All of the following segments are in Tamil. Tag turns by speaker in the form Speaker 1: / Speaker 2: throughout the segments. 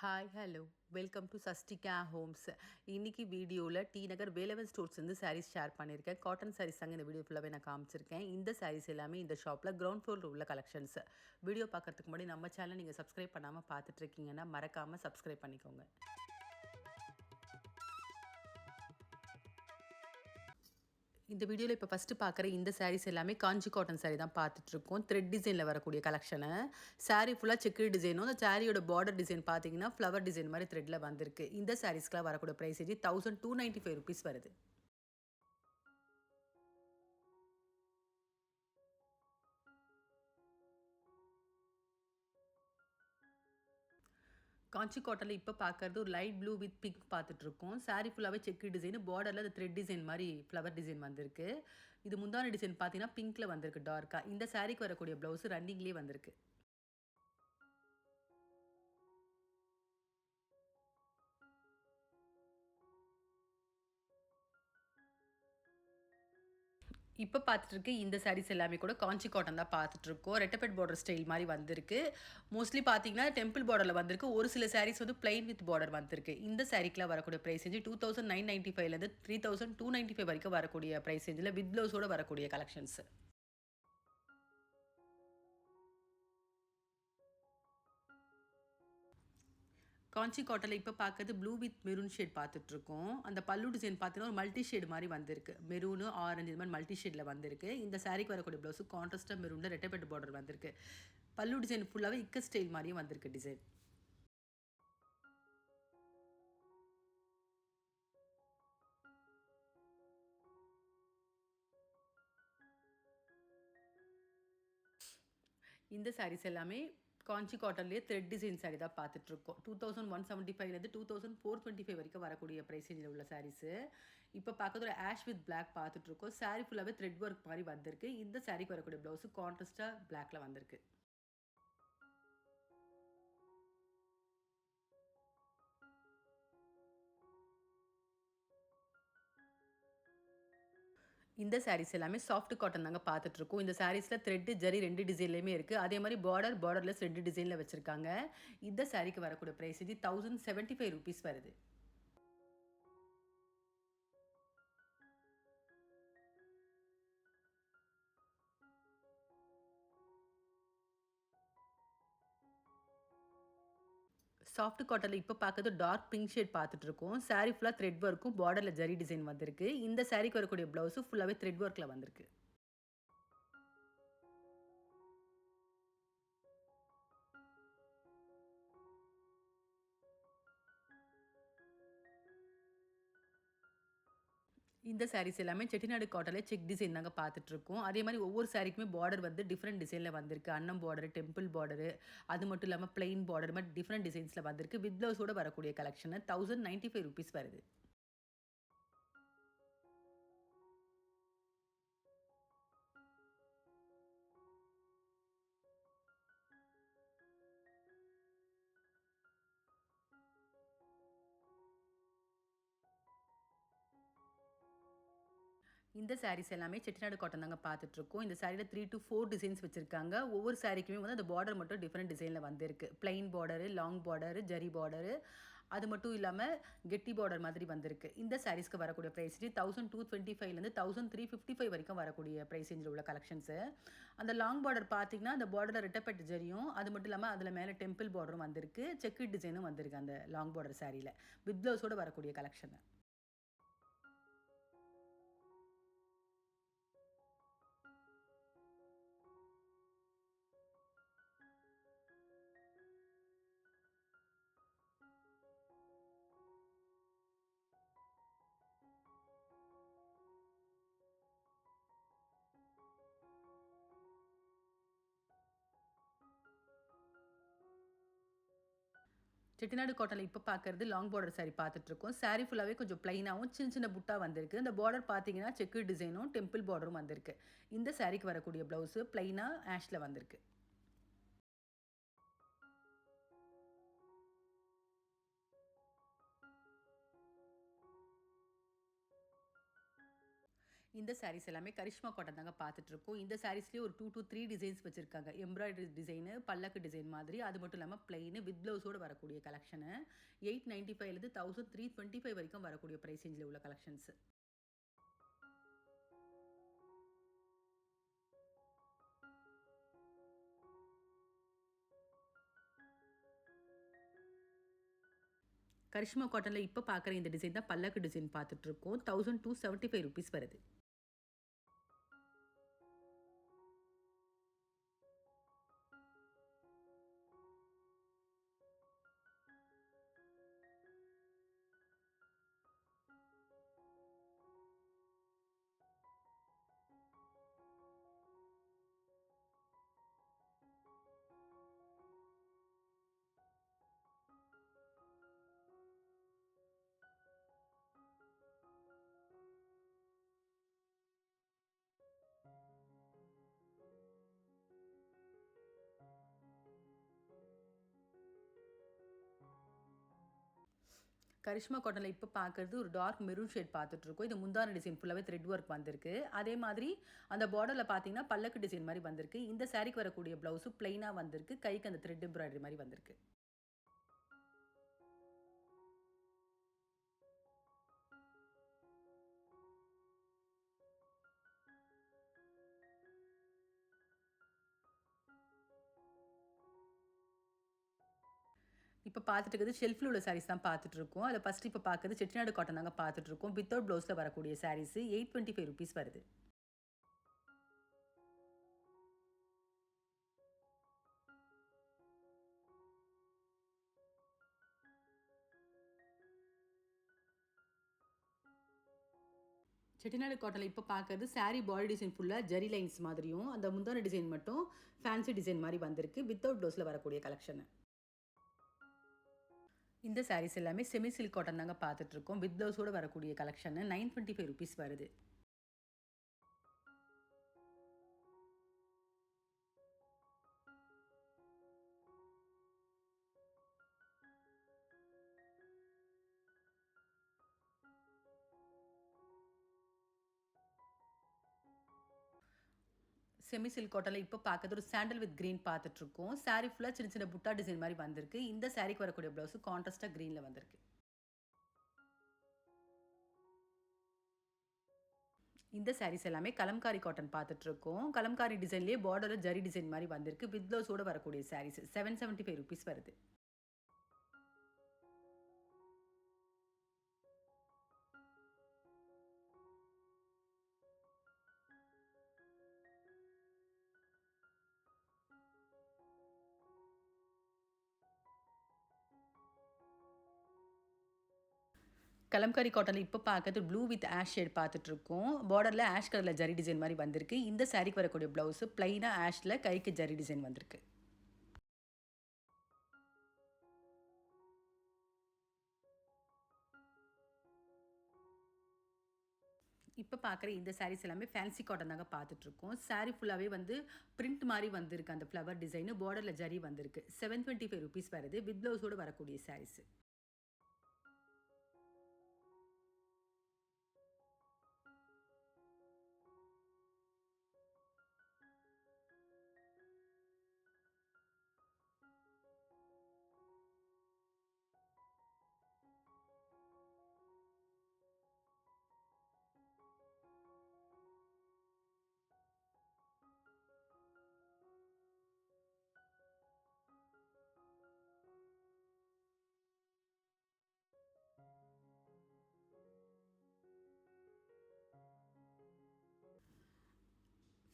Speaker 1: Hi hello welcome to Sastika homes இன்றைக்கி வீடியோவில் டி நகர் வேலவன் ஸ்டோர்ஸ் வந்து சாரீஸ் ஷேர் பண்ணியிருக்கேன் காட்டன் சாரீஸ் தாங்க இந்த வீடியோ ஃபுல்லாகவே நான் காமிச்சிருக்கேன். இந்த சாரீஸ் எல்லாமே இந்த ஷாப்பில் கிரவுண்ட் ஃப்ளோரில் உள்ள கலெக்ஷன்ஸ் வீடியோ பார்க்கறதுக்கு முன்னாடி நம்ம சேனல் நீங்கள் சப்ஸ்கிரைப் பண்ணாமல் பார்த்துட்ருக்கீங்கன்னா மறக்காமல் சப்ஸ்கிரைப் பண்ணிக்கோங்க. இந்த வீடியோவில் இப்போ ஃபஸ்ட்டு பார்க்குற இந்த சாரீஸ் எல்லாமே காஞ்சி காட்டன் சாரீ தான் பார்த்துட்ருக்கோம் த்ரெட் டிசைனில் வரக்கூடிய கலெக்ஷனை சாரீ ஃபுல்லாக செக்கு டிசைனும் அந்த சாரியோட பார்டர் டிசைன் பார்த்தீங்கன்னா ஃப்ளவர் டிசைன் மாதிரி த்ரெட்டில் வந்திருக்கு. இந்த சாரீஸ்க்குலாம் வரக்கூடிய price thousand two ninety five rupees வருது. காஞ்சி காட்டனில் இப்போ பார்க்குறது ஒரு லைட் ப்ளூ வித் பிங்க் பார்த்துட்ருக்கோம் சாரீ ஃபுல்லாகவே செக்கு டிசைன் பார்டரில் அந்த த்ரெட் டிசைன் மாதிரி ஃப்ளவர் டிசைன் வந்திருக்கு. இது முந்தான டிசைன் பார்த்தீங்கன்னா பிங்க்கில் வந்திருக்கு டார்க்காக இந்த சாரீக்கு வரக்கூடிய ப்ளவுஸ் ரன்னிங்லேயே வந்திருக்கு. இப்போ பார்த்துட்டு இந்த சாரீஸ் எல்லாமே கூட காஞ்சி காட்டன் தான் பார்த்துட்ருக்கோம் ரெட்டப்பெட் பார்டர் ஸ்டைல் மாதிரி வந்திருக்கு. மோஸ்ட்லி பார்த்தீங்கன்னா டெம்பிள் பார்டரில் வந்திருக்கு. ஒரு சில சாரீஸ் வந்து பிளைன் வித் பார்டர் வந்திருக்கு. இந்த சாரீக்கெலாம் வரக்கூடிய price range two thousand nine ninety ஃபைவ்லேருந்து three thousand two ninety five வரைக்கும் வரக்கூடிய ப்ரைஸ் ரேஞ்சில் வித் ப்ளவுஸோடு வரக்கூடிய கலெக்ஷன்ஸ் காஞ்சி காட்டனில் இப்போ பார்க்கறது ப்ளூ வித் மெரூன் ஷேட் பார்த்துட்ருக்கோம். அந்த பல்லு டிசைன் பார்த்தீங்கன்னா ஒரு மல்டி ஷேட் மாதிரி வந்திருக்கு. மெரூனு ஆரஞ்சு இது மாதிரி மல்டி ஷேடில் வந்திருக்கு. இந்த சாரீக்கு வரக்கூடிய ப்ளவுஸு கான்ட்ராஸ்டாக மெரூனில் ரெட்டைப்பட்டு பார்டர் வந்திருக்கு. பல்லு டிசைன் ஃபுல்லாகவே இக்க ஸ்டைல் மாதிரியும் வந்திருக்கு டிசைன் இந்த சாரீஸ் எல்லாமே காஞ்சி காட்டன்லேயே த்ரெட் டிசைன் சாரீ தான் பார்த்துட்ருக்கோம். டூ தௌசண்ட் ஒன் செவன்ட்டி ஃபைவ்லேருந்து two thousand four twenty five வரைக்கும் வரக்கூடிய ப்ரைஸேஜில் உள்ள சாரீஸு இப்போ பார்க்கறது ஒரு ஆஷ் வித் பிளாக் பார்த்துட்ருக்கோம் சாரீ ஃபுல்லாகவே த்ரெட் ஒர்க் மாதிரி வந்திருக்கு. இந்த சாரீக்கு வரக்கூடிய ப்ளவுஸு கான்ட்ரஸ்ட்டாக பிளாக்ல வந்திருக்கு. இந்த சாரீஸ் எல்லாமே சாஃப்ட் காட்டன் தாங்க பார்த்துட்ருக்கோம். இந்த சாரீஸில் த்ரெட்டு ஜரி ரெண்டு டிசைன்லேயுமே இருக்குது அதே மாதிரி பார்டர் பார்டர்லெஸ் ரெண்டு டிசைனில் வச்சுருக்காங்க. இந்த சாரீக்கு வரக்கூடிய ப்ரைஸ் இது தௌசண்ட் செவன்ட்டி ஃபைவ் ருபீஸ் வருது. சாஃப்ட் காட்டனில் இப்போ பார்க்கறது டார்க் பிங்க் ஷேட் பார்த்துட்டு இருக்கோம் சாரீ ஃபுல்லாக த்ரெட் ஒர்க்கும் பார்டரில் ஜரி டிசைன் வந்திருக்கு. இந்த சாரீக்கு வரக்கூடிய ப்ளவுஸும் ஃபுல்லாகவே த்ரெட் ஒர்க்கில் வந்திருக்கு. இந்த சாரீஸ் எல்லாமே செட்டிநாடு காட்டனில் செக் டிசைன் தாங்க பார்த்துட்ருக்கோம். அதே மாதிரி ஒவ்வொரு சாரீக்குமே பார்டர் வந்து டிஃப்ரெண்ட் டிசைனில் வந்திருக்கு. அன்னம் பார்டர் டெம்பிள் பார்டரு அது மட்டும் இல்லாமல் பிளெயின் பார்டர் மாதிரி டிஃப்ரெண்ட் டிசைன்ஸில் வந்திருக்கு. வித் ப்ளவுஸோடு வரக்கூடிய collection thousand ninety five rupees வருது. இந்த சாரீஸ் எல்லாமே செட்டிநாடு காட்டன் தாங்க பார்த்துட்ருக்கோம். இந்த சாரியில் த்ரீ டு ஃபோர் டிசைன்ஸ் வச்சுருக்காங்க. ஒவ்வொரு சாரிக்குமே வந்து அந்த பார்டர் மட்டும் டிஃப்ரெண்ட் டிசைனில் வந்திருக்கு. Plain border long border zari border அது மட்டும் இல்லாமல் கெட்டி பார்டர் மாதிரி வந்திருக்கு. இந்த சாரீஸ்க்கு வரக்கூடிய ப்ரைஸ் தௌசண்ட் டூ டுவெண்ட்டி ஃபைவ்லேருந்து தௌசண்ட் த்ரீ ஃபிஃப்டி ஃபைவ் வரைக்கும் வரக்கூடிய ப்ரைஸ் ரேஞ்சில் உள்ள கலெக்ஷன்ஸு அந்த லாங் பார்டர் பார்த்தீங்கன்னா அந்த பார்டரில் ரெட்டப்பட்டு ஜரியும் அது மட்டும் இல்லாமல் அதில் மேலே டெம்பிள் பார்டரும் வந்திருக்கு. செக்கு டிசைனும் வந்திருக்கு அந்த லாங் பார்டர் சாரியில் வித் ப்ளவுஸோடு வரக்கூடிய கலெக்ஷன் செட்டிநாடு காட்டனில் இப்போ பார்க்குறது லாங் பார்டர் சாரி பார்த்துட்ருக்கோம் சாரி ஃபுல்லாகவே கொஞ்சம் ப்ளைனாகவும் சின்ன சின்ன புட்டாக வந்திருக்கு. இந்த பார்டர் பார்த்தீங்கன்னா செக்கு டிசைனும் டெம்பிள் பார்டரும் வந்திருக்கு. இந்த சாரிக்கு வரக்கூடிய ப்ளவுஸு ப்ளைனாக ஆஷில் வந்திருக்கு. இந்த சாரீஸ் எல்லாமே கரிஷ்மா காட்டன் தாங்க பார்த்துட்ருக்கோம். இந்த சாரீஸ்லேயே ஒரு டூ டூ த்ரீ டிசைன்ஸ் வச்சுருக்காங்க. எம்ப்ராய்டரி டிசைனு பல்லக்கு டிசைன் மாதிரி. அது மட்டும் இல்லாமல் பிளெயின் வித் ப்ளவுஸோடு வரக்கூடிய கலெக்ஷனு எயிட் நைன்ட்டி ஃபைவ்லேருந்து தௌசண்ட் த்ரீ டுவெண்ட்டி ஃபைவ் வரைக்கும் வரக்கூடிய ப்ரைஸ் ரேஞ்சில் உள்ள கலெக்ஷன்ஸ் கரிஷ்மா காட்டனில் இப்போ பார்க்குற இந்த டிசைன் தான் பல்லக்கு டிசைன் பார்த்துட்ருக்கோம். Thousand two seventy five rupees வருது. கரிஷ்மா காட்டனில் இப்போ பார்க்குறது ஒரு டார்க் மெரூன் ஷேட் பார்த்துட்ருக்கோம் இது முந்தான டிசைன் ஃபுல்லாகவே த்ரெட் ஒர்க் வந்திருக்கு. அதே மாதிரி அந்த பார்டரில் பார்த்தீங்கன்னா பல்லக்கு டிசைன் மாதிரி வந்திருக்கு. இந்த சாரிக்கு வரக்கூடிய ப்ளவுஸு ப்ளைனாக வந்திருக்கு. கைக்கு அந்த த்ரெட் எம்ப்ராய்டரி மாதிரி வந்திருக்கு. பார்த்துட்டு இருக்கிறது ஷெல்ஃபில் உள்ள சாரீஸ் தான் பார்த்துட்டு இருக்கோம் அதில் ஃபஸ்ட் இப்போ பார்க்குறது செட்டிநாடு காட்டன் தாங்க பார்த்துட்டு இருக்கோம் வித்தவுட் ப்ளவுஸில் வரக்கூடிய sarees eight twenty five rupees வருது. செட்டிநாடு காட்டனில் இப்போ பார்க்குறது சாரீ பாடி டிசைன் ஃபுல்லாக ஜெரி லைன்ஸ் மாதிரியும் அந்த முந்தான டிசைன் மட்டும் ஃபேன்சி டிசைன் மாதிரி வந்திருக்கு. வித்தவுட் ப்ளவுஸில் வரக்கூடிய கலெக்ஷனு இந்த சாரீஸ் எல்லாமே செமி சில்க் காட்டன் தாங்க பார்த்துட்ருக்கோம் வித் ப்ளவுஸோடு வரக்கூடிய collection nine twenty five rupees வருது. செமி சில்க் காட்டனில் இப்போ பார்க்கறது ஒரு சாண்டல் வித் க்ரீன் பார்த்துட்ருக்கோம். சாரீ ஃபுல்லாக சின்ன சின்ன புட்டா டிசைன் மாதிரி வந்திருக்கு. இந்த சாரீக்கு வரக்கூடிய ப்ளவுஸு கான்ட்ராஸ்ட்டாக க்ரீனில் வந்திருக்கு. இந்த சாரீஸ் எல்லாமே கலம்காரி காட்டன் பார்த்துட்ருக்கோம். கலம்காரி டிசைன்லேயே பார்டரில் ஜரி டிசைன் மாதிரி வந்திருக்கு. வித் ப்ளவுஸோடு வரக்கூடிய sarees seven seventy five rupees வருது. கலம்காரி காட்டனில் இப்போ பார்க்கறது ப்ளூ வித் ஆஷ் ஷேட் பார்த்துட்ருக்கோம் பார்டரில் ஆஷ் கலரில் ஜரி டிசைன் மாதிரி வந்திருக்கு. இந்த சாரிக்கு வரக்கூடிய ப்ளவுஸு ப்ளைனாக ஆஷில் கைக்கு ஜரி டிசைன் வந்திருக்கு. இப்போ பார்க்குற இந்த சாரீஸ் எல்லாமே ஃபேன்சி காட்டன் தாங்க பார்த்துட்ருக்கோம் சாரீ ஃபுல்லாகவே வந்து பிரிண்ட் மாதிரி வந்திருக்கு அந்த ஃப்ளவர் டிசைனு பார்டரில் ஜரி வந்திருக்கு. செவன் டுவெண்ட்டி ஃபைவ் ருபீஸ் வருது வித் ப்ளவுஸோடு வரக்கூடிய சாரீஸு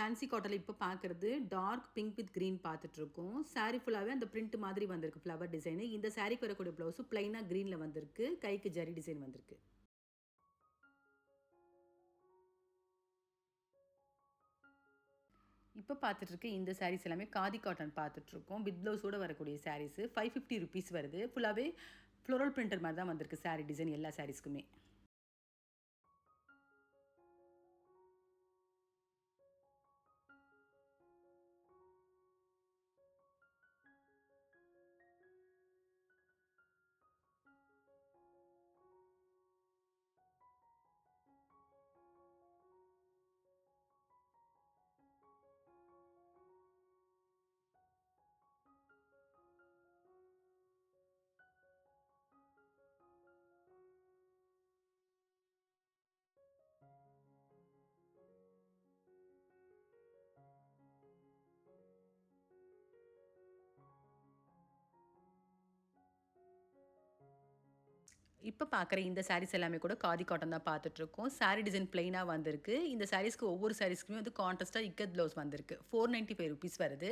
Speaker 1: ஃபேன்சி காட்டனில் இப்போ பார்க்குறது டார்க் பிங்க் வித் க்ரீன் பார்த்துட்ருக்கோம் சாரீ ஃபுல்லாகவே அந்த பிரிண்ட் மாதிரி வந்திருக்கு ஃப்ளவர் டிசைனு இந்த சாரீக்கு வரக்கூடிய ப்ளவுஸு ப்ளைனாக க்ரீனில் வந்திருக்கு. கைக்கு ஜரி டிசைன் வந்திருக்கு. இப்போ பார்த்துட்ருக்க இந்த சாரீஸ் எல்லாமே காதி காட்டன் பார்த்துட்ருக்கோம் வித் ப்ளவுஸோடு வரக்கூடிய சாரீஸு ஃபைவ் ஃபிஃப்டி ருபீஸ் வருது. ஃபுல்லாகவே ஃப்ளோரல் பிரிண்டர் மாதிரி தான் வந்திருக்கு சாரீ டிசைன் எல்லா சாரீஸ்க்குமே இப்போ பார்க்குற இந்த சாரீஸ் எல்லாமே கூட காதி காட்டன் தான் பார்த்துட்ருக்கோம் சாரீ டிசைன் ப்ளைனாக வந்திருக்கு. இந்த சாரீஸ்க்கு ஒவ்வொரு சாரீஸ்க்குமே வந்து கான்ட்ராஸ்ட்டாக இக்கத் ப்ளவுஸ் வந்திருக்கு. ஃபோர் நைன்ட்டி ஃபைவ் ருபீஸ் வருது.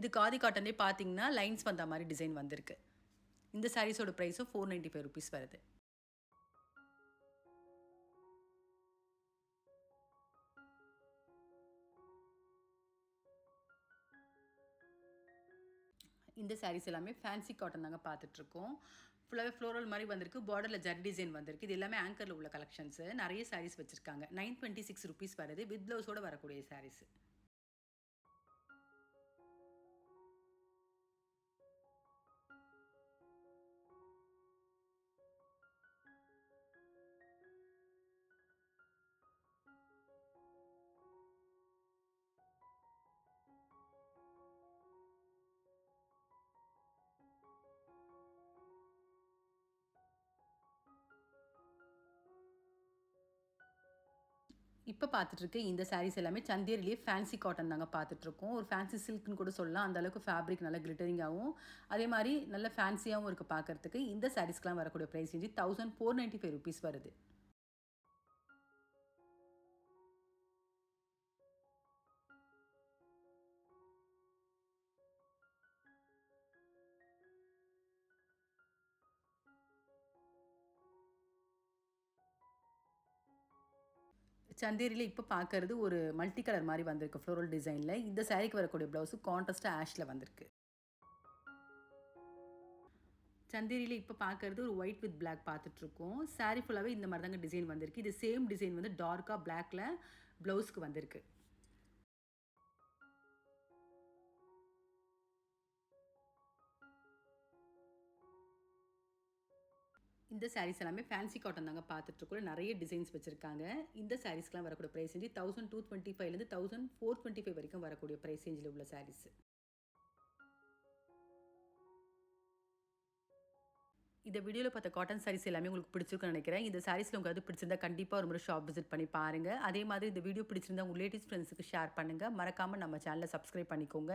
Speaker 1: இது காதி காட்டன்லேயே பார்த்தீங்கன்னா லைன்ஸ் வந்த மாதிரி டிசைன் வந்திருக்கு. இந்த சாரீஸோட ப்ரைஸும் ஃபோர் நைன்ட்டி ஃபைவ் ருபீஸ் வருது. இந்த சாரீஸ் எல்லாமே ஃபேன்சி காட்டன் தாங்க பார்த்துட்ருக்கோம் ஃபுல்லாகவே ஃப்ளோரல் மாதிரி வந்திருக்கு. பார்டரில் ஜர் டிசைன் வந்திருக்கு. இது எல்லாமே ஆங்கரில் உள்ள கலெக்ஷன்ஸு நிறைய சாரீஸ் வச்சுருக்காங்க. நைன் டுவெண்ட்டி சிக்ஸ் ருபீஸ் வருது வித் ப்ளவுஸோடு வரக்கூடிய சாரீஸ் இப்போ பார்த்துட்ருக்க இந்த சாரீஸ் எல்லாமே சந்தேரிலேயே ஃபேன்சி காட்டன் தாங்க பார்த்துட்ருக்கோம் ஒரு ஃபேன்சி சில்க்னு கூட சொல்லலாம். அந்த அளவுக்கு ஃபேப்ரிக் நல்லா கிளிட்டரிங்காகவும் அதே மாதிரி நல்ல ஃபேன்சியாகவும் இருக்குது பார்க்குறதுக்கு இந்த சாரீஸ்க்கெலாம் வரக்கூடிய ப்ரைஸ் வந்து thousand four ninety five rupees வருது. சந்தேரியில் இப்போ பார்க்கறது ஒரு மல்டி கலர் மாதிரி வந்திருக்கு ஃப்ளோரல் டிசைனில் இந்த சாரீக்கு வரக்கூடிய ப்ளவுஸு கான்ட்ராஸ்ட்டாக ஆஷில் வந்திருக்கு. சந்தேரியில் இப்போ பார்க்கறது ஒரு ஒயிட் வித் பிளாக் பார்த்துட்ருக்கோம் சாரீ ஃபுல்லாகவே இந்த மாதிரி தாங்க டிசைன் வந்திருக்கு. இது சேம் டிசைன் வந்து டார்க்காக பிளாக்ல ப்ளவுஸ்க்கு வந்திருக்கு. இந்த சாரீஸ் எல்லாமே ஃபேன்சி காட்டன் தாங்க பார்த்துட்ருக்கோம். நிறைய டிசைன்ஸ் வச்சுருக்காங்க. இந்த சாரீஸ்க்கெலாம் வரக்கூடிய price range thousand two twenty ஃபைவ்லேருந்து தௌசண்ட் ஃபோர் டுவெண்ட்டி ஃபைவ் வரைக்கும் வரக்கூடிய ப்ரைஸ் ரேஞ்சில் உள்ள சாரீஸ் இந்த வீடியோவில் பார்த்த காட்டன் சாரீஸ் எல்லாமே உங்களுக்கு பிடிச்சிருக்குன்னு நினைக்கிறேன். இந்த சாரீஸில் உங்களுக்கு பிடிச்சிருந்தா கண்டிப்பாக ஒரு முறை ஷாப் விசிட் பண்ணி பாருங்கள் அதே மாதிரி இந்த வீடியோ பிடிச்சிருந்தா உங்கள் லேட்டஸ்ட் ஃப்ரெண்ட்ஸுக்கு ஷேர் பண்ணுங்கள் மறக்காமல் நம்ம சேனலை சப்ஸ்கிரைப் பண்ணிக்கோங்க.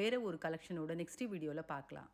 Speaker 1: வேறு ஒரு கலெக்ஷனோட நெக்ஸ்ட் வீடியோவில் பார்க்கலாம்.